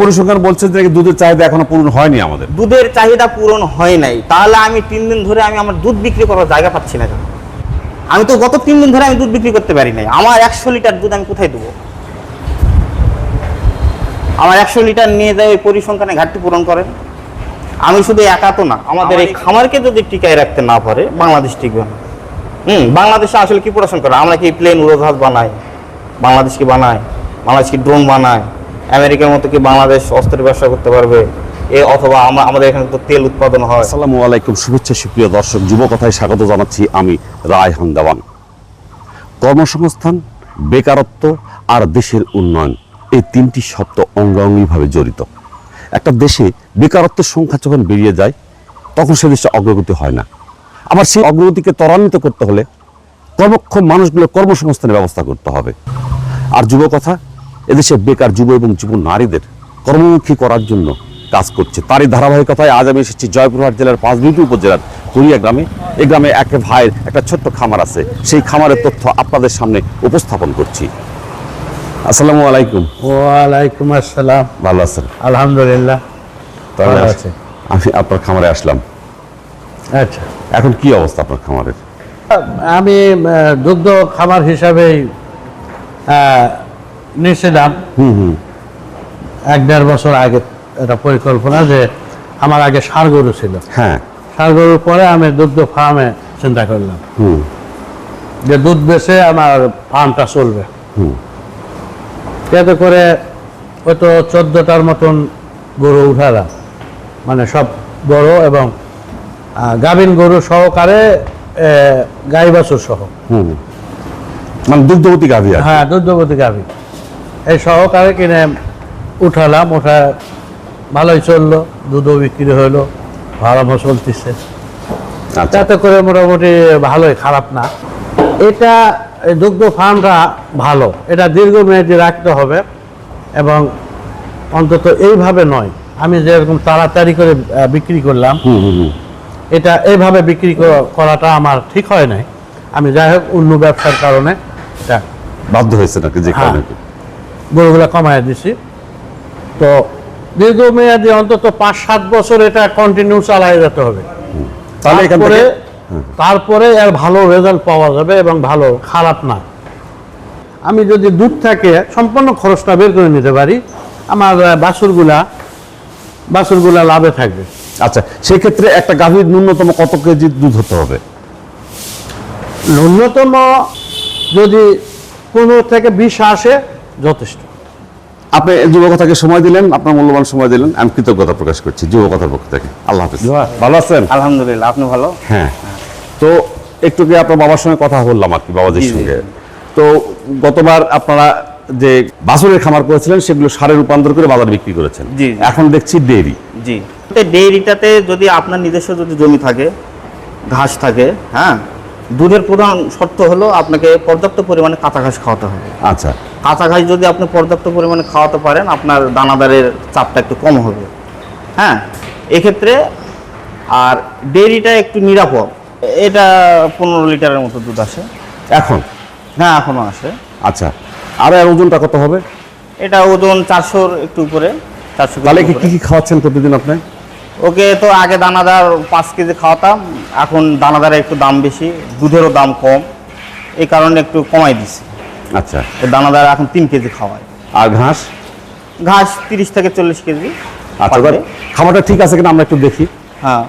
পরিসংখ্যান বলছে যে দুধের চাহিদা এখনও পূরণ হয়নি আমাদের। দুধের চাহিদা পূরণ হয় নাই। তাহলে আমি তিন দিন ধরে আমি আমার দুধ বিক্রি করার জায়গা পাচ্ছি না কেন? আমি তো গত তিন দিন ধরে আমি দুধ বিক্রি করতে পারি নাই। আমার একশো লিটার দুধ আমি কোথায় দেবো? আমার একশো লিটার নিয়ে যায় ওই পরিসংখ্যানে ঘাটতি পূরণ করেন। আমি শুধু একা তো না আমাদের এই খামারকে যদি টিকায় রাখতে না পারে বাংলাদেশ টিকবে না। হুম বাংলাদেশে আসলে কি পড়াশোনা করে? আমরা কি প্লেন উড়োজাহাজ বানাই? বাংলাদেশ কি বানায়? বাংলাদেশ কি ড্রোন বানায়? আমেরিকার মতো কি বাংলাদেশ অস্ত্রের ব্যবসা করতে পারবে? এ অথবা আমা- আমাদের এখানে তো তেল উৎপাদন হয়। আসসালামু আলাইকুম, শুভেচ্ছা সুপ্রিয় দর্শক, যুব কথায় স্বাগত জানাচ্ছি আমি রায়হান দেওয়ান। কর্মসংস্থান, বেকারত্ব আর দেশের উন্নয়ন, এই তিনটি শব্দ অঙ্গাঙ্গিভাবে জড়িত। একটা দেশে বেকারত্বের সংখ্যা যখন বেরিয়ে যায়, তখন সে দেশে অগ্রগতি হয় না। আবার সেই অগ্রগতিকে ত্বরান্বিত করতে হলে কর্মক্ষম মানুষগুলো কর্মসংস্থানের ব্যবস্থা করতে হবে। আর যুব কথা এদেশে বেকার যুব এবং যুব নারীদের কর্মমুখী করার জন্য কাজ করছে। তারই ধারাবাহিকতায় আজ আমি এসেছি জয়পুরহাট জেলার পাঁচবিবি উপজেলার কুড়িয়া গ্রামে। এ গ্রামে এক ভাইয়ের একটা ছোট্ট খামার আছে। সেই খামারের তথ্য আপনাদের সামনে উপস্থাপন করছি। আসসালামু আলাইকুম। ওয়ালাইকুম আসসালাম। ভালো আছেন? আলহামদুলিল্লাহ। তাহলে আছি। আমি আপনার খামারে আসলাম। আচ্ছা। এখন কি অবস্থা আপনার খামারের? আমি দুগ্ধ খামার হিসাবেই নিয়েছিলাম। এক দেড় বছর আগে একটা পরিকল্পনা যে আমার আগে ষাঁড় গরু ছিল। হ্যাঁ। ষাঁড় গরুর পরে আমি দুগ্ধ ফার্মে চিন্তা করলাম। হুম। যে দুধ বেচে আমার ফার্মটা চলবে। হুম। যাতে করে ওই তো চোদ্দোটার মতন গরু উঠালাম। মানে সব বড় এবং গাভীন গরু সহকারে গাই বাছুর সহ। হুম। মানে দুগ্ধবতী গাভী হ্যাঁ দুগ্ধবতী গাভী। এই সহকারে কিনে উঠালাম ওঠা ভালোই চলল দুধও বিক্রি হলো ভাড়ামও চলতেছে। আচ্ছা। তাতে করে মোটামুটি ভালোই খারাপ না। এটা দুগ্ধ ফার্মটা ভালো এটা দীর্ঘমেয়াদী রাখতে হবে এবং অন্তত এইভাবে নয়। আমি যেরকম তাড়াতাড়ি করে বিক্রি করলাম এটা এইভাবে বিক্রি করাটা আমার ঠিক হয় নাই। আমি যাই হোক অন্য ব্যবসার কারণে এটা বাধ্য হয়েছে নাকি যে হ্যাঁ। কারণে। গরুগুলা কমায় দিছি। তো দীর্ঘমেয়াদী অন্তত পাঁচ সাত বছর এটা কন্টিনিউ চালাই যেতে হবে। তারপরে তারপরে এর ভালো রেজাল্ট পাওয়া যাবে এবং ভালো খারাপ না। আমি যদি দুধ থেকে সম্পূর্ণ খরচটা বের করে নিতে পারি আমার বাছুরগুলা বাছুরগুলা লাভে থাকবে। আচ্ছা সেক্ষেত্রে একটা গাভীর ন্যূনতম কত কেজি দুধ হতে হবে? ন্যূনতম যদি পনেরো থেকে বিশ আসে যথেষ্ট। আপনি যুবকথাকে সময় দিলেন আপনার মূল্যবান সময় দিলেন। আমি কৃতজ্ঞতা প্রকাশ করছি যুবকথার পক্ষ থেকে। আল্লাহ হাফিজ। ভালো আছেন? আলহামদুলিল্লাহ আপনি ভালো? হ্যাঁ। তো একটু কি আপনার বাবার সঙ্গে কথা বললাম আর কি বাবাজির সঙ্গে? তো গতবার আপনারা যে বাছুরের খামার করেছিলেন সেগুলো সারে রূপান্তর করে বাজার বিক্রি করেছেন। এখন দেখছি ডেয়ারি জি। ডেইরিটাতে যদি আপনার নিজস্ব যদি জমি থাকে ঘাস থাকে হ্যাঁ দুধের প্রধান শর্ত হলো আপনাকে পর্যাপ্ত পরিমাণে কাঁচা ঘাস খাওয়াতে হবে। আচ্ছা। কাঁচা ঘাস যদি আপনি পর্যাপ্ত পরিমাণে খাওয়াতে পারেন আপনার দানাদারের চাপটা একটু কম হবে। হ্যাঁ? এক্ষেত্রে আর ডেয়ারিটা একটু নিরাপদ। এটা পনেরো লিটারের মতো দুধ আসে। এখন? হ্যাঁ এখনও আসে। আচ্ছা। আর এর ওজনটা কত হবে? এটা ওজন চারশোর একটু উপরে চারশো তাহলে কি কি কি খাওয়াচ্ছেন প্রতিদিন আপনি? ওকে তো আগে দানাদার পাঁচ কেজি খাওয়াতাম এখন দানাদারের একটু দাম বেশি দুধেরও দাম কম। এই কারণে একটু কমাই দিছি। আচ্ছা। দানাদার এখন তিন কেজি খাওয়ায়। আর ঘাস? ঘাস তিরিশ থেকে চল্লিশ কেজি আচ্ছা খাবারটা ঠিক আছে কিনা আমরা একটু দেখি। হ্যাঁ।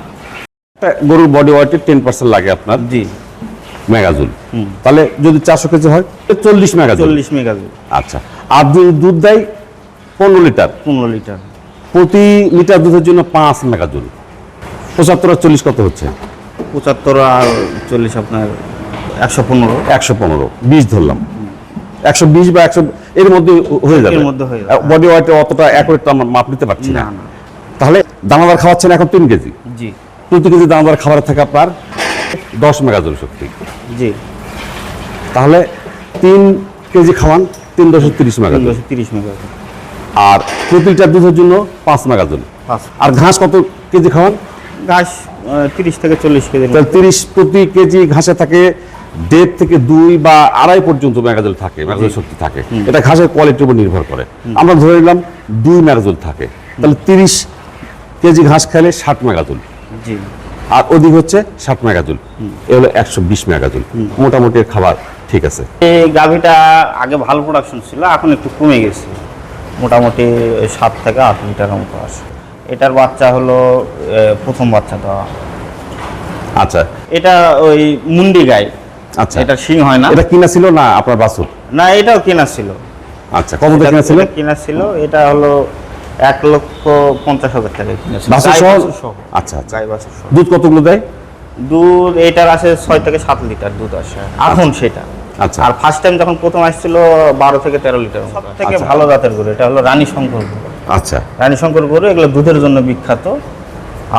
গরুর বডি ওয়েটের টেন পার্সেন্ট লাগে আপনার। জি। মেগাজুল। তাহলে যদি চারশো কেজি হয় চল্লিশ মেগাজুল। চল্লিশ মেগাজি আচ্ছা। আর দুধ দেয় পনেরো লিটার। পনেরো লিটার। প্রতি লিটার দুধের জন্য পাঁচ মেগাজুল। পঁচাত্তর আর চল্লিশ কত হচ্ছে? পঁচাত্তর আর চল্লিশ আপনার একশো পনেরো। একশো পনেরো। বিশ ধরলাম। একশো বিশ বা একশো এর মধ্যে হয়ে যাবে। এর মধ্যে হয়ে যাবে। বডি ওয়েটে অতটা অ্যাকুরেট আমরা মাপ নিতে পারছি না। তাহলে দানাদার খাওয়াচ্ছেন এখন তিন কেজি। জি। প্রতি কেজি দানাদার খাবারের থাকে আপনার দশ মেগাজুল শক্তি। জি। তাহলে তিন কেজি খাওয়ান তিন দশ তিরিশ তিনশো তিরিশ মেগাজি আর প্রতি লিটার দুধের জন্য পাঁচ মেগাজুল। আর ঘাস কত কেজি খাওয়ান? ঘাস তিরিশ থেকে চল্লিশ কেজি। তিরিশ প্রতি কেজি ঘাসে থাকে দেড় থেকে দুই বা আড়াই পর্যন্ত মেগাজোল থাকে মেগাজোল শক্তি থাকে। এটা ঘাসের কোয়ালিটির উপর নির্ভর করে। আমরা ধরে নিলাম দুই মেগাজোল থাকে। তাহলে তিরিশ কেজি ঘাস খেলে ষাট মেগাজোল জি। আর অধিক হচ্ছে ষাট মেগাজুল এ হলো একশো বিশ মেগাজুল মোটামুটি খাবার ঠিক আছে। এই গাভিটা আগে ভালো প্রোডাকশন ছিল এখন একটু কমে গেছে। মোটামুটি সাত থেকে আট লিটারের মতো আসে এটার বাচ্চা হলো প্রথম বাচ্চা দেওয়া। আচ্ছা। এটা ওই মুন্ডি গাই। আচ্ছা। এটা শিং হয় না। এটা কিনা ছিল না আপনার বাসুর না এটাও কেনা ছিল। আচ্ছা কত কিনা ছিল? কেনা ছিল এটা হলো এক লক্ষ পঞ্চাশ হাজার টাকা বাছুর? আচ্ছা আচ্ছা। দুধ কতগুলো দেয়? দুধ এটার আসে ছয় থেকে সাত লিটার দুধ আসে। এখন সেটা। আচ্ছা। আর ফার্স্ট টাইম যখন প্রথম আসছিল বারো থেকে তেরো লিটার সব থেকে আচ্ছা। ভালো জাতের গরু এটা হলো রানী শঙ্কর গরু। আচ্ছা। রানী শঙ্কর গরু এগুলো দুধের জন্য বিখ্যাত।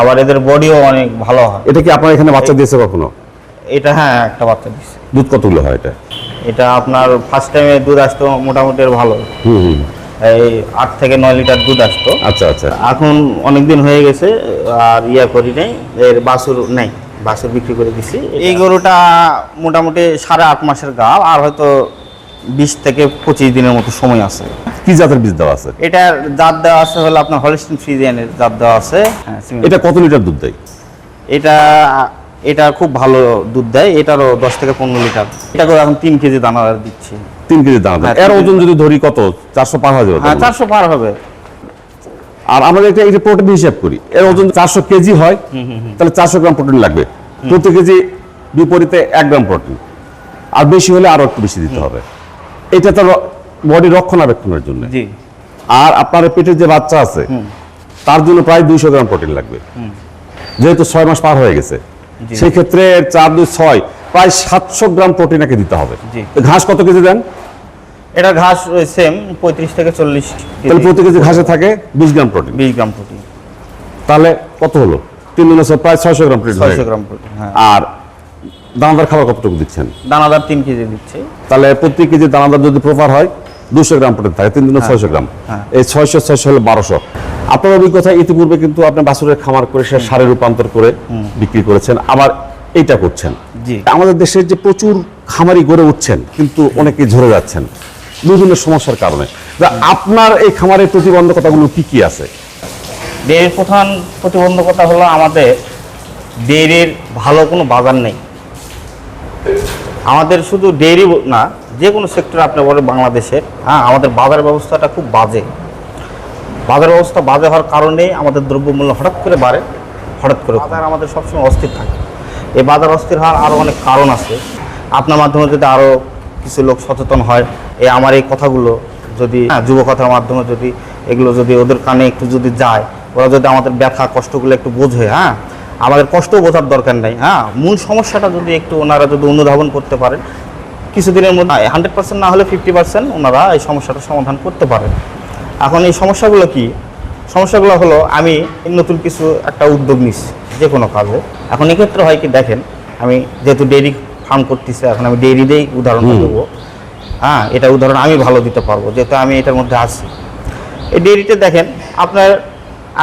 আবার এদের বডিও অনেক ভালো হয়। এটা কি আপনার এখানে বাচ্চা দিয়েছে কখনো? এটা হ্যাঁ একটা বাচ্চা দিচ্ছে দুধ কতগুলো হয় এটা? এটা আপনার ফার্স্ট টাইমে দুধ আসতো মোটামুটি ভালো। হুম হুম। এই আট থেকে নয় লিটার দুধ আসতো। আচ্ছা আচ্ছা। এখন অনেক দিন হয়ে গেছে আর ইয়া করি নাই এর বাছুর নেই বাছুর বিক্রি করে দিছি। এই গরুটা মোটামুটি সাড়ে আট মাসের গা আর হয়তো বিশ থেকে পঁচিশ দিনের মতো সময় আছে। কি জাতের বীজ দেওয়া আছে? এটার জাত দেওয়া আছে হলো আপনার হলিস্টিন ফ্রিজিয়ানের জাত দেওয়া আছে। হ্যাঁ, এটা কত লিটার দুধ দেয়? এটা এটা খুব ভালো দুধ দেয় এটারও দশ থেকে পনেরো লিটার। এটাকে এখন তিন কেজি দানা দিচ্ছি। তিন কেজি দানা। হ্যাঁ, এর ওজন যদি ধরি কত? চারশো পার যাবে হ্যাঁ। চারশো পার হবে। আর আমরা এটা এটা প্রোটিন হিসাব করি এর ওজন চারশো কেজি হয় তাহলে চারশো গ্রাম প্রোটিন লাগবে। প্রতি কেজি বিপরীতে এক গ্রাম প্রোটিন আর বেশি হলে আরও একটু বেশি দিতে হবে। এটা তো বডি রক্ষণাবেক্ষণের জন্য। আর আপনার পেটের যে বাচ্চা আছে তার জন্য প্রায় দুইশো গ্রাম প্রোটিন লাগবে। যেহেতু ছয় মাস পার হয়ে গেছে। সেই ক্ষেত্রে চার দুই ছয় প্রায় সাতশো গ্রাম প্রোটিন একে দিতে হবে। ঘাস কত কেজি দেন? এটা ঘাস সেম পঁয়ত্রিশ থেকে চল্লিশ তাহলে প্রতি কেজি ঘাসে থাকে বিশ গ্রাম প্রোটিন বিশ গ্রাম প্রোটিন তাহলে কত হলো? তিন দিনে প্রায় ছয়শো গ্রাম প্রোটিন ছয়শো গ্রাম প্রোটিন হ্যাঁ। আর দানাদার খাবার কতটুকু দিচ্ছেন? দানাদার তিন কেজি দিচ্ছে। তাহলে প্রতি কেজি দানাদার যদি প্রপার হয় দুশো গ্রাম প্রোটিন থাকে তিন দিনে ছয়শো গ্রাম। হ্যাঁ। এই ছয়শো ছয়শো হলো বারোশো। আপনার অভিজ্ঞতা ইতিপূর্বে কিন্তু আপনি বাছুরের খামার করে সে সারে রূপান্তর করে বিক্রি করেছেন আবার এইটা করছেন। আমাদের দেশের যে প্রচুর খামারি গড়ে উঠছেন কিন্তু অনেকে ঝরে যাচ্ছেন বিভিন্ন সমস্যার কারণে। আপনার এই খামারের প্রতিবন্ধকতাগুলো কি কি আছে? ডেয়ারির প্রধান প্রতিবন্ধকতা হলো আমাদের ডেয়ারির ভালো কোনো বাজার নেই। আমাদের শুধু ডেয়ারি না যে কোনো সেক্টর আপনি বলেন বাংলাদেশের হ্যাঁ আমাদের বাজার ব্যবস্থাটা খুব বাজে। বাজার ব্যবস্থা বাজে হওয়ার কারণে আমাদের দ্রব্যমূল্য হঠাৎ করে বাড়ে হঠাৎ করে বাজার আমাদের সবসময় অস্থির থাকে। এই বাজার অস্থির হওয়ার আরও অনেক কারণ আছে। আপনার মাধ্যমে যদি আরও কিছু লোক সচেতন হয় এই আমার এই কথাগুলো যদি হ্যাঁ, যুবকথার মাধ্যমে যদি এগুলো যদি ওদের কানে একটু যদি যায় ওরা যদি আমাদের ব্যথা কষ্টগুলো একটু বোঝে হ্যাঁ আমাদের কষ্ট বোঝার দরকার নেই হ্যাঁ মূল সমস্যাটা যদি একটু ওনারা যদি অনুধাবন করতে পারেন কিছুদিনের মধ্যে হান্ড্রেড পার্সেন্ট না হলে ফিফটি পার্সেন্ট ওনারা এই সমস্যাটার সমাধান করতে পারেন। এখন এই সমস্যাগুলো কি? সমস্যাগুলো হলো আমি নতুন কিছু একটা উদ্যোগ নিচ্ছি যে কোনো কাজে। এখন এক্ষেত্রে হয় কি দেখেন আমি যেহেতু ডেইরি ফার্ম করতেছি এখন আমি ডেইরি দিয়েই উদাহরণটা দেবো। হ্যাঁ এটা উদাহরণ আমি ভালো দিতে পারব যেহেতু আমি এটার মধ্যে আছি। এই ডেইরিতে দেখেন আপনার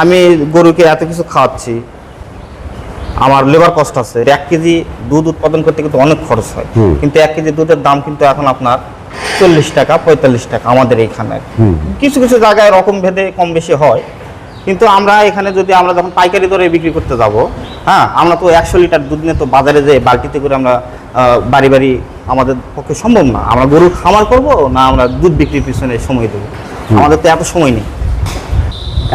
আমি গরুকে এত কিছু খাওয়াচ্ছি আমার লেবার কস্ট আছে এক কেজি দুধ উৎপাদন করতে কিন্তু অনেক খরচ হয়। কিন্তু এক কেজি দুধের দাম কিন্তু এখন আপনার চল্লিশ টাকা পঁয়তাল্লিশ টাকা আমাদের এইখানে কিছু কিছু জায়গায় রকম ভেদে কম বেশি হয়। কিন্তু আমরা এখানে যদি আমরা যখন পাইকারি দরে বিক্রি করতে যাব হ্যাঁ আমরা তো একশো লিটার দুধ নিয়ে তো বাজারে যে বালতিতে করে আমরা বাড়ি বাড়ি আমাদের পক্ষে সম্ভব না। আমরা গরুর খামার করব না আমরা দুধ বিক্রির পিছনে সময় দেবো? আমাদের তো এত সময় নেই।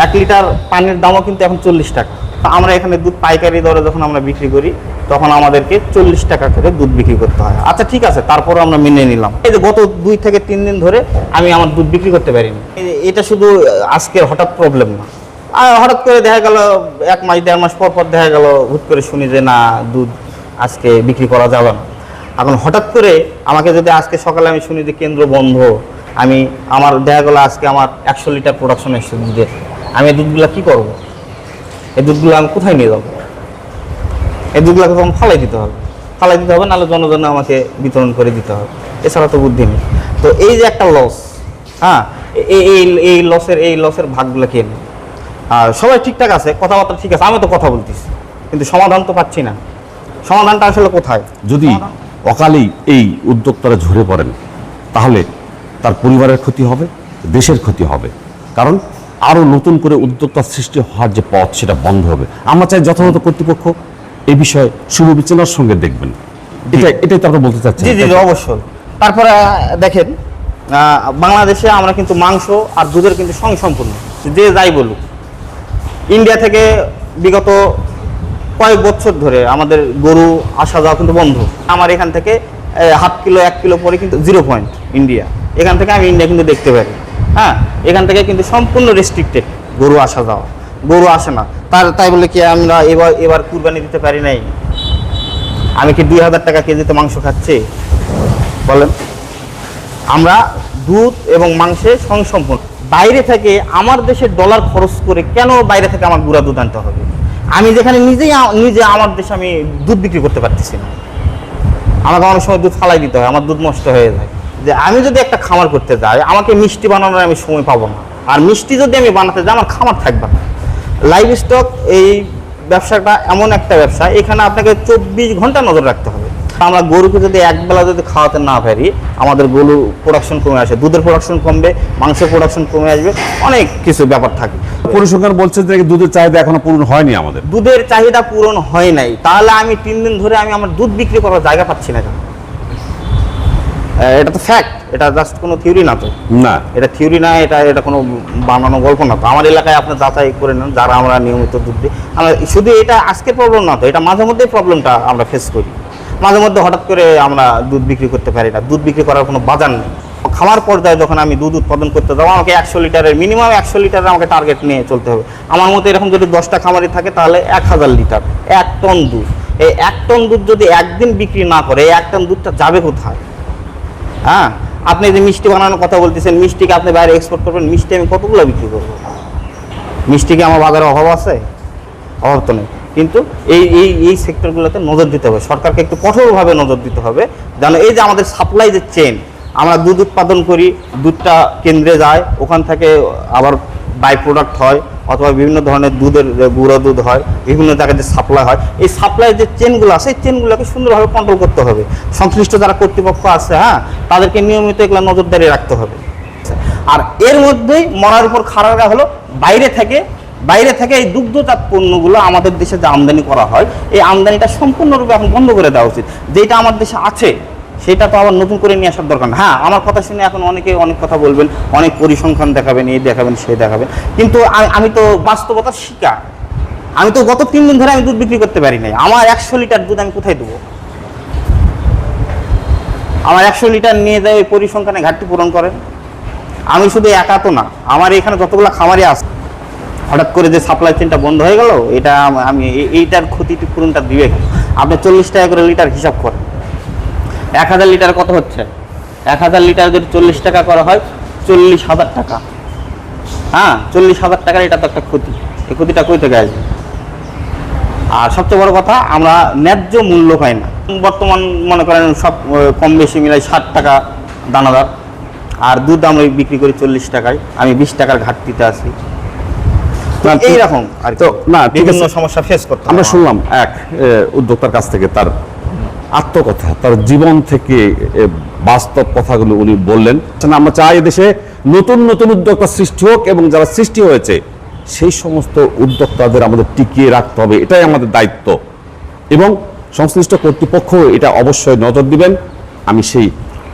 এক লিটার পানির দামও কিন্তু এখন চল্লিশ টাকা। আমরা এখানে দুধ পাইকারি দরে যখন আমরা বিক্রি করি, তখন আমাদেরকে চল্লিশ টাকা করে দুধ বিক্রি করতে হয়। আচ্ছা ঠিক আছে তারপরে আমরা মেনে নিলাম। এই যে গত দুই থেকে তিন দিন ধরে আমি আমার দুধ বিক্রি করতে পারিনি। এটা শুধু আজকের হঠাৎ প্রবলেম না। আর হঠাৎ করে দেখা গেল, এক মাস, দেড় মাস পর পর দেখা গেল, হুট করে শুনি যে না, দুধ আজকে বিক্রি করা যাবে না। এখন হঠাৎ করে আমাকে যদি আজকে সকালে আমি শুনি যে কেন্দ্র বন্ধ, আমি আমার, দেখা গেলো আজকে আমার একশো লিটার প্রোডাকশন এসছে দুধের। আমি দুধগুলো কী করব? এই দুধগুলো আমি কোথায় নিয়ে যাব? এই দুধগুলোকে তখন ফালাই দিতে হবে। ফালাই দিতে হবে নাহলে জনজনে আমাকে বিতরণ করে দিতে হবে। এছাড়া তো বুদ্ধি নেই। তো এই যে একটা লস হ্যাঁ এই এই লসের এই লসের ভাগগুলো কে নেই আর সবাই ঠিকঠাক আছে কথাবার্তা ঠিক আছে আমি তো কথা বলতেছি কিন্তু সমাধান তো পাচ্ছি না। সমাধানটা আসলে কোথায়? যদি অকালেই এই উদ্যোক্তারা ঝরে পড়েন তাহলে তার পরিবারের ক্ষতি হবে দেশের ক্ষতি হবে। কারণ আরও নতুন করে উদ্যোক্তা সৃষ্টি হওয়ার যে পথ সেটা বন্ধ হবে। আমরা চাই যথাযথ কর্তৃপক্ষ এ বিষয়ে সুবিবেচনার সঙ্গে দেখবেন। এটা এটাই তো আমরা বলতে চাচ্ছি। জি জি জি, অবশ্যই। তারপরে দেখেন বাংলাদেশে আমরা কিন্তু মাংস আর দুধের কিন্তু সংসম্পূর্ণ যে যাই বলুক। ইন্ডিয়া থেকে বিগত কয়েক বছর ধরে আমাদের গরু আসা যাওয়া কিন্তু বন্ধ। আমার এখান থেকে হাফ কিলো এক কিলো পরে কিন্তু জিরো পয়েন্ট ইন্ডিয়া। এখান থেকে আমি ইন্ডিয়া কিন্তু দেখতে পারি। হ্যাঁ এখান থেকে কিন্তু সম্পূর্ণ রেস্ট্রিক্টেড গরু আসা যাওয়া। গরু আসে না। তার তাই বলে কি আমরা এবার এবার কুরবানি দিতে পারি নাই। আমি কি দুই হাজার টাকা কেজিতে মাংস খাচ্ছি? বলেন। আমরা দুধ এবং মাংসে সংসম্পন্ন বাইরে থেকে আমার দেশে ডলার খরচ করে কেন বাইরে থেকে আমার গুঁড়া দুধ আনতে হবে? আমি যেখানে নিজেই নিজে আমার দেশে আমি দুধ বিক্রি করতে পারতেছি না। আমাকে অনেক সময় দুধ ফালাই দিতে হয়, আমার দুধ নষ্ট হয়ে যায়। যে আমি যদি একটা খামার করতে যাই আমাকে মিষ্টি বানানোর আমি সময় পাবো না। আর মিষ্টি যদি আমি বানাতে যাই আমার খামার থাকবে না। লাইভ স্টক এই ব্যবসাটা এমন একটা ব্যবসা এখানে আপনাকে চব্বিশ ঘণ্টা নজর রাখতে হবে। আমরা গরুকে যদি একবেলা যদি খাওয়াতে না পারি আমাদের গরু প্রোডাকশন কমে আসে দুধের প্রোডাকশন কমবে মাংসের প্রোডাকশন কমে আসবে অনেক কিছু ব্যাপার থাকে। পরিসংখ্যান বলছে যে দুধের চাহিদা এখনও পূরণ হয়নি আমাদের। দুধের চাহিদা পূরণ হয় নাই। তাহলে আমি তিন দিন ধরে আমি আমার দুধ বিক্রি করার জায়গা পাচ্ছি না এটা তো ফ্যাক্ট এটা জাস্ট কোনো থিওরি না তো। না। এটা থিওরি না এটা এটা কোনো বানানো গল্প না তো। আমার এলাকায় আপনি যাচাই করে নেন যারা আমরা নিয়মিত দুধ দিই। আমরা শুধু এটা আজকের প্রবলেম না তো এটা মাঝে মধ্যেই প্রবলেমটা আমরা ফেস করি। মাঝে মধ্যে হঠাৎ করে আমরা দুধ বিক্রি করতে পারি না। দুধ বিক্রি করার কোনো বাজার নেই। খামার পর্যায়ে যখন আমি দুধ উৎপাদন করতে যাব আমাকে একশো লিটারের মিনিমাম একশো লিটারের আমাকে টার্গেট নিয়ে চলতে হবে। আমার মতো এরকম যদি দশটা খামারি থাকে তাহলে এক হাজার লিটার এক টন দুধ। এই এক টন দুধ যদি একদিন বিক্রি না করে এই এক টন দুধটা যাবে কোথায়? হ্যাঁ? আপনি যে মিষ্টি বানানোর কথা বলতেছেন, মিষ্টিকে আপনি বাইরে এক্সপোর্ট করবেন, মিষ্টি আমি কতগুলো বিক্রি করব? মিষ্টি কি আমার বাজারে অভাব আছে? অভাব তো নেই। কিন্তু এই এই এই সেক্টরগুলোতে নজর দিতে হবে। সরকারকে একটু কঠোরভাবে নজর দিতে হবে, যেন এই যে আমাদের সাপ্লাই যে চেন আমরা দুধ উৎপাদন করি, দুধটা কেন্দ্রে যায়, ওখান থেকে আবার বাই প্রোডাক্ট হয় অথবা বিভিন্ন ধরনের দুধের গুঁড়ো দুধ হয়, বিভিন্ন জায়গায় যে সাপ্লাই হয়, এই সাপ্লাই যে চেনগুলো আছে, এই চেনগুলোকে সুন্দরভাবে কন্ট্রোল করতে হবে। সংশ্লিষ্ট যারা কর্তৃপক্ষ আছে হ্যাঁ তাদেরকে নিয়মিত এগুলো নজরদারি রাখতে হবে। আর এর মধ্যেই মরার উপর খাড়ারা হলো, বাইরে থেকে বাইরে থেকে এই দুগ্ধজাত পণ্যগুলো আমাদের দেশে যে আমদানি করা হয়, এই আমদানিটা সম্পূর্ণরূপে এখন বন্ধ করে দেওয়া উচিত। যেটা আমার দেশে আছে সেটা তো আবার নতুন করে নিয়ে আসার দরকার হ্যাঁ আমার কথা শুনে এখন অনেকে অনেক কথা বলবেন, অনেক পরিসংখ্যান দেখাবেন, এই দেখাবেন সেই দেখাবেন। কিন্তু আমি- তো বাস্তবতার শিকার। আমি তো গত তিন দিন ধরে আমি দুধ বিক্রি করতে পারি নাই। আমার একশো লিটার দুধ আমি কোথায় দেবো? আমার একশো লিটার নিয়ে যায় ওই পরিসংখ্যানে ঘাটতি পূরণ করেন। আমি শুধু একা তো না, আমার এখানে যতগুলো খামারে আছে, হঠাৎ করে যে সাপ্লাই চেনটা বন্ধ হয়ে গেল, এটা আমি এই- এইটার ক্ষতিটি পূরণটা দিবে? আপনি চল্লিশ টাকা করে লিটার হিসাব করেন। এক হাজার লিটার কত হচ্ছে? এক হাজার লিটার যদি চল্লিশ টাকা করা হয় চল্লিশ হাজার টাকা। হ্যাঁ চল্লিশ হাজার টাকার এটা তো একটা ক্ষতি এই ক্ষতিটা কই থেকে আসবে? আর সবচেয়ে বড় কথা আমরা ন্যায্য মূল্য পাই না। বর্তমান মনে করেন সব কম বেশি মিলাই ষাট টাকা দানাদার। আর দুধ আমরা বিক্রি করি চল্লিশ টাকায়। আমি বিশ টাকার ঘাটতিতে আছি। এইরকম আর তো, না বিভিন্ন সমস্যা ফেস করতে আমরা শুনলাম এক উদ্যোক্তার কাছ থেকে তার আত্মকথা, তার জীবন থেকে বাস্তব কথাগুলো উনি বললেন। আমরা চাই দেশে নতুন নতুন উদ্যোক্তা সৃষ্টি হোক এবং যারা সৃষ্টি হয়েছে, সেই সমস্ত উদ্যোক্তাদের আমাদের টিকিয়ে রাখতে হবে, এটাই আমাদের দায়িত্ব। এবং সংশ্লিষ্ট কর্তৃপক্ষ এটা অবশ্যই নজর দিবেন। আমি সেই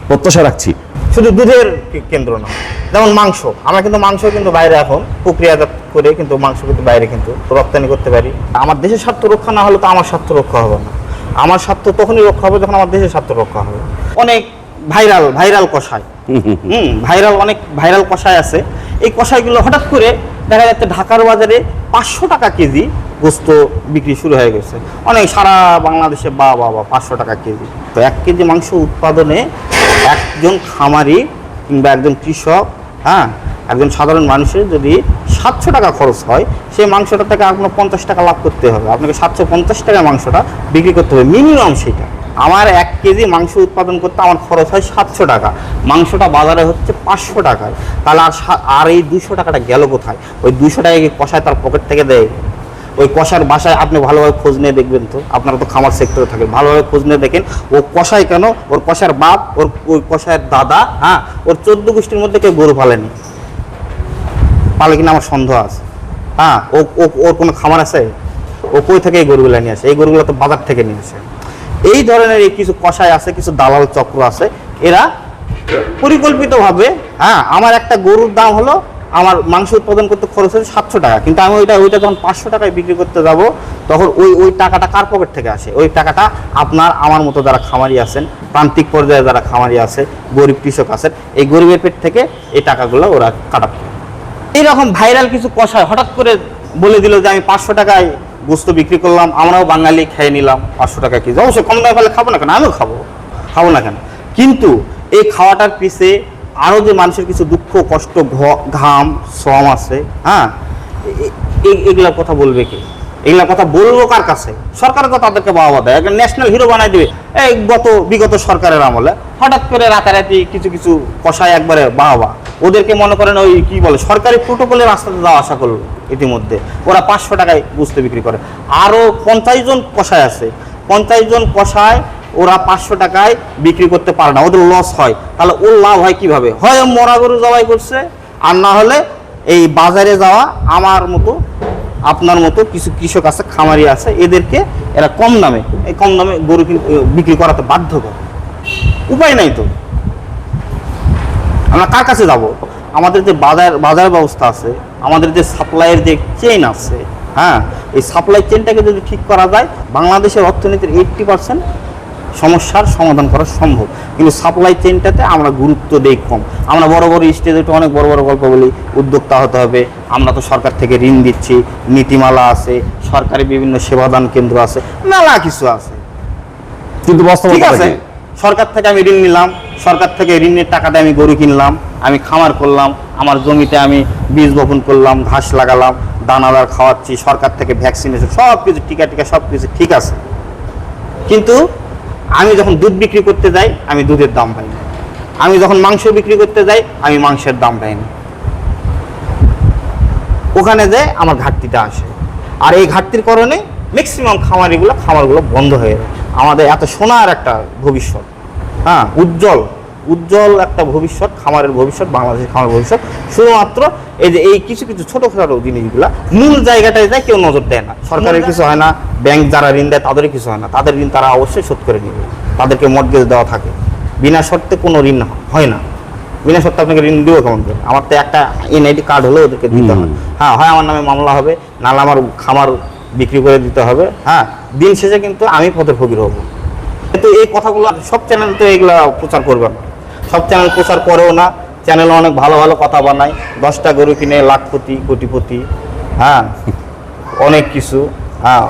প্রত্যাশা রাখছি। শুধু দুধের কেন্দ্র না, যেমন মাংস, আমরা কিন্তু মাংস কিন্তু বাইরে এখন, প্রক্রিয়াজাত করে কিন্তু মাংস কিন্তু বাইরে কিন্তু রপ্তানি করতে পারি। আমার দেশের স্বার্থ রক্ষা না হলে তো আমার স্বার্থ রক্ষা হবে না। আমার স্বার্থ তখনই রক্ষা হবে যখন আমার দেশের স্বার্থ রক্ষা হবে। অনেক ভাইরাল ভাইরাল কষায় হুম। ভাইরাল অনেক ভাইরাল কষায় আছে। এই কষাইগুলো হঠাৎ করে দেখা যাচ্ছে ঢাকার বাজারে পাঁচশো টাকা কেজি গোস্ত বিক্রি শুরু হয়ে গেছে। অনেক সারা বাংলাদেশে বা বা বা পাঁচশো টাকা কেজি। তো এক কেজি মাংস উৎপাদনে একজন খামারি কিংবা একজন কৃষক হ্যাঁ একজন সাধারণ মানুষের যদি সাতশো টাকা খরচ হয়, সেই মাংসটা থেকে আপনার পঞ্চাশ টাকা লাভ করতে হবে। আপনাকে সাতশো পঞ্চাশ টাকা মাংসটা বিক্রি করতে হবে, মিনিমাম সেটা। আমার এক কেজি মাংস উৎপাদন করতে আমার খরচ হয় সাতশো টাকা। মাংসটা বাজারে হচ্ছে পাঁচশো টাকায় তাহলে আর আর এই দুশো টাকাটা গেল কোথায়? ওই দুশো টাকা কি কষায় তার পকেট থেকে দেয়? ওই কষার বাসায় আপনি ভালোভাবে খোঁজ নিয়ে দেখবেন তো। আপনারা তো খামার সেক্টরে থাকেন, ভালোভাবে খোঁজ নিয়ে দেখেন ও কষায় কেন? ওর কষার বাপ, ওর ওই কষায়ের দাদা হ্যাঁ? ওর চোদ্দ গোষ্ঠীর মধ্যে কেউ গরু পালেনি। পালে কিনা আমার সন্দেহ আছে। হ্যাঁ ও ওর কোনো খামার আছে? ও কই থেকে এই গরুগুলো নিয়ে আসে? এই গরুগুলো তো বাজার থেকে নিয়ে আসে। এই ধরনের এই কিছু কষায় আছে, কিছু দালাল চক্র আছে। এরা পরিকল্পিতভাবে হ্যাঁ আমার একটা গরুর দাম হলো, আমার মাংস উৎপাদন করতে খরচ হচ্ছে সাতশো টাকা। কিন্তু আমি ওইটা ওইটা যখন পাঁচশো টাকায় বিক্রি করতে যাব, তখন ওই ওই টাকাটা কার পকেট থেকে আসে? ওই টাকাটা আপনার, আমার মতো যারা খামারি আছেন, প্রান্তিক পর্যায়ে যারা খামারি আছে, গরিব কৃষক আছেন, এই গরিবের পেট থেকে এই টাকাগুলো ওরা কাটাবে এইরকম ভাইরাল কিছু কষায় হঠাৎ করে বলে দিল যে আমি পাঁচশো টাকায় গোস্ত বিক্রি করলাম, আমরাও বাঙালি খেয়ে নিলাম, পাঁচশো টাকা কেজি। অবশ্যই কম দামে পেলে খাব না কেন? আমিও খাব খাব না কেন? কিন্তু এই খাওয়াটার পিছে আরও যে মানুষের কিছু দুঃখ, কষ্ট ঘাম, শ্রম আছে হ্যাঁ? এগুলার কথা বলবে কি? এগুলার কথা বলব কার কাছে? সরকার তো তাদেরকে বাবা দেয়। একটা ন্যাশনাল হিরো বানাই দিবে। এই গত, বিগত সরকারের আমলে হঠাৎ করে রাতারাতি কিছু কিছু কষায় একবারে বাবা ওদেরকে মনে করেন ওই কি বলে, সরকারি প্রোটোকলের রাস্তাতে যাওয়া আশা করল ইতিমধ্যে। ওরা পাঁচশো টাকায় বুঝতে বিক্রি করে। আরও পঞ্চাশ জন কষায় আছে। পঞ্চাশ জন কষায় ওরা পাঁচশো টাকায় বিক্রি করতে পারে না, ওদের লস হয়। তাহলে ওর লাভ হয় কীভাবে? হয় মরা গরু জবাই করছে, আর না হলে এই বাজারে যাওয়া আমার মতো, আপনার মতো কিছু কৃষক আছে, খামারি আছে, এদেরকে এরা কম দামে, এই কম দামে গরু বিক্রি করাতে বাধ্য করে। উপায় নাই তো। আমরা কার কাছে যাব? আমাদের যে বাজার বাজার ব্যবস্থা আছে আমাদের যে সাপ্লাইয়ের যে চেইন আছে হ্যাঁ এই সাপ্লাই চেইনটাকে যদি ঠিক করা যায় বাংলাদেশের অর্থনীতির এইট্টি পার্সেন্ট সমস্যার সমাধান করা সম্ভব। কিন্তু সাপ্লাই চেইনটাতে আমরা গুরুত্ব দেই কম। আমরা বড় বড় স্টেজে তো অনেক বড় বড় গল্প বলি উদ্যোক্তা হতে হবে আমরা তো সরকার থেকে ঋণ দিচ্ছি নীতিমালা আছে সরকারি বিভিন্ন সেবাদান কেন্দ্র আছে মেলা কিছু আছে। কিন্তু ঠিক আছে? সরকার থেকে আমি ঋণ নিলাম সরকার থেকে ঋণের টাকাতে আমি গরু কিনলাম, আমি খামার করলাম, আমার জমিতে আমি বীজ বপন করলাম, ঘাস লাগালাম দানাদার খাওয়াচ্ছি, সরকার থেকে ভ্যাকসিনেশন সব কিছু টিকা টিকা সব কিছু ঠিক আছে। কিন্তু আমি যখন দুধ বিক্রি করতে যাই, আমি দুধের দাম পাই না। আমি যখন মাংস বিক্রি করতে যাই, আমি মাংসের দাম পাই না। ওখানে যে আমার ঘাটতিটা আসে। আর এই ঘাটতির কারণে ম্যাক্সিমাম খামারিগুলো, খামারগুলো বন্ধ হয়ে যায়। আমাদের এত সোনার একটা ভবিষ্যৎ। হ্যাঁ উজ্জ্বল উজ্জ্বল একটা ভবিষ্যৎ খামারের ভবিষ্যৎ বাংলাদেশের খামারের ভবিষ্যৎ। শুধুমাত্র এই যে এই কিছু কিছু ছোটোখাটো জিনিসগুলা মূল জায়গাটায় যায় কেউ নজর দেয় না। সরকারের কিছু হয় না ব্যাংক যারা ঋণ দেয় তাদেরই কিছু হয় না। তাদের ঋণ তারা অবশ্যই শোধ করে নেবে। তাদেরকে মর্গেজ দেওয়া থাকে। বিনা শর্তে কোনো ঋণ হয় না। বিনা শর্তে আপনাকে ঋণ দিব কেমন করে? আমার তো একটা এনআইডি কার্ড হলে ওদেরকে দিতে হয়। হ্যাঁ হয় আমার নামে মামলা হবে নাহলে আমার খামার বিক্রি করে দিতে হবে। হ্যাঁ দিন শেষে কিন্তু আমি পথের ফকির হব। কিন্তু এই কথাগুলো সব চ্যানেল তো এগুলো প্রচার করবেন সব চ্যানেল প্রচার করেও না চ্যানেলে অনেক ভালো ভালো কথা বানায়, দশটা গরু কিনে লাখপতি, কোটিপতি হ্যাঁ অনেক কিছু হ্যাঁ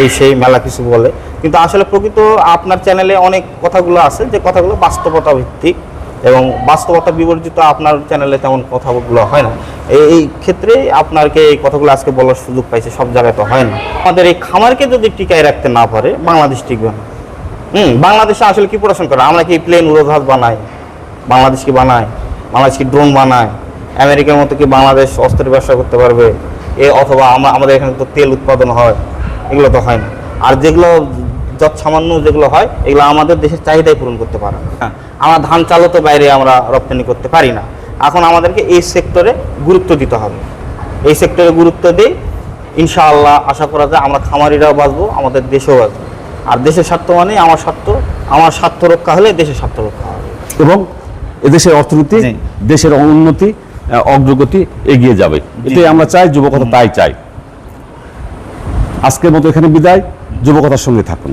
এই সেই মেলা কিছু বলে। কিন্তু আসলে প্রকৃত আপনার চ্যানেলে অনেক কথাগুলো আছে, যে কথাগুলো বাস্তবতা ভিত্তিক। এবং বাস্তবতা বিবর্জিত আপনার চ্যানেলে তেমন কথাগুলো হয় না। এই- ক্ষেত্রে আপনাকে এই কথাগুলো আজকে বলার সুযোগ পাইছে, সব জায়গায় তো হয় না। আমাদের এই খামারকে যদি টিকায় রাখতে না পারে, বাংলাদেশ টিকবে না। হুম, বাংলাদেশে আসলে কি প্রোডাকশন করে? আমরা কি প্লেন উড়োজাহাজ বানাই? বাংলাদেশ কি বানায়? বাংলাদেশ কি ড্রোন বানায়? আমেরিকার মতো কি বাংলাদেশ অস্ত্রের ব্যবসা করতে পারবে? এ, অথবা আমা- আমাদের এখানে তো তেল উৎপাদন হয়, এগুলো তো হয় না। আর যেগুলো যত সামান্য যেগুলো হয় এগুলো আমাদের দেশের চাহিদাই পূরণ করতে পারে হ্যাঁ, আমরা ধান চালও তো বাইরে আমরা রপ্তানি করতে পারি না। এখন আমাদেরকে এই সেক্টরে গুরুত্ব দিতে হবে। এই সেক্টরে গুরুত্ব দিই ইনশাআল্লাহ আশা করা যায় আমরা খামারিরাও বাঁচবো আমাদের দেশেও বাঁচবো। আর দেশের স্বার্থ মানে আমার স্বার্থ আমার স্বার্থ রক্ষা হলে দেশের স্বার্থ রক্ষা হবে। এবং এদেশের অর্থনীতি। দেশের উন্নতি অগ্রগতি এগিয়ে যাবে। এটাই আমরা চাই যুবকতা তাই চাই। আজকের মতো এখানে বিদায়। যুবকতার সঙ্গে থাকুন।